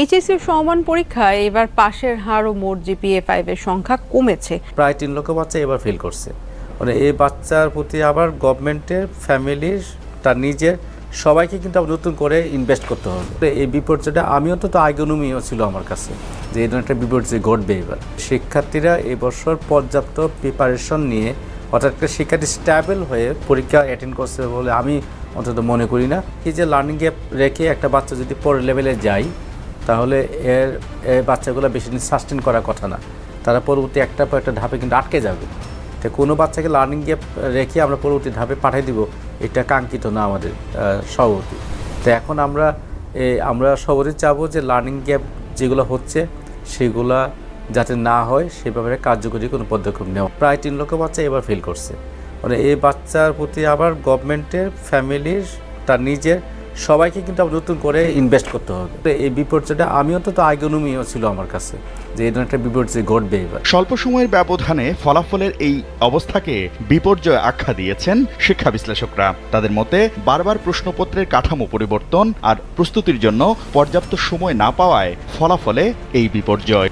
HSC সমান পরীক্ষায় এবার পাশের হার ও মোট জিপিএ ফাইভের সংখ্যা কমেছে। প্রায় তিন লক্ষ বাচ্চা এবার ফেল করছে। মানে এই বাচ্চার প্রতি আবার গভর্নমেন্টের ফ্যামিলির তার নিজের সবাইকে কিন্তু আবার নতুন করে ইনভেস্ট করতে হবে। এই বিপর্যয়টা আমি অন্তত আগনুমিও ছিল আমার কাছে যে এই ধরনের একটা বিপর্যয় ঘটবে এবার। শিক্ষার্থীরা এবছর পর্যাপ্ত প্রিপারেশন নিয়ে অর্থাৎ একটা শিক্ষার্থী স্ট্যাবল হয়ে পরীক্ষা অ্যাটেন্ড করছে বলে আমি অন্তত মনে করি না। এই যে লার্নিং গ্যাপ রেখে একটা বাচ্চা যদি পরের লেভেলে যায় তাহলে এর বাচ্চাগুলো বেশি দিন সাস্টেন করার কথা না। তারা পরবর্তী একটা পর একটা ধাপে কিন্তু আটকে যাবে। তো কোনো বাচ্চাকে লার্নিং গ্যাপ রেখে আমরা পরবর্তী ধাপে পাঠিয়ে দিব, এটা কাঙ্ক্ষিত না আমাদের সভাপতি। তো এখন আমরা আমরা সবারই চাবো যে লার্নিং গ্যাপ যেগুলো হচ্ছে, সেগুলা যাতে না হয়, সে ব্যাপারে কার্যকরী কোনো পদক্ষেপ নেওয়া। প্রায় তিন লক্ষ বাচ্চা এবার ফেল করছে। মানে এই বাচ্চার প্রতি আবার গভর্নমেন্টের ফ্যামিলির তার নিজের সবাইকে কিন্তু নতুন করে ইনভেস্ট করতে হবে। তো এই বিপর্যয়টা আমি অন্তত আগনুমিও ছিল আমার কাছে, যে এই একটা বিপর্যয় ঘটবে এবার। স্বল্প সময়ের ব্যবধানে ফলাফলের এই অবস্থাকে বিপর্যয় আখ্যা দিয়েছেন শিক্ষা বিশ্লেষকরা। তাদের মতে, বারবার প্রশ্নপত্রের কাঠামো পরিবর্তন আর প্রস্তুতির জন্য পর্যাপ্ত সময় না পাওয়ায় ফলাফলে এই বিপর্যয়।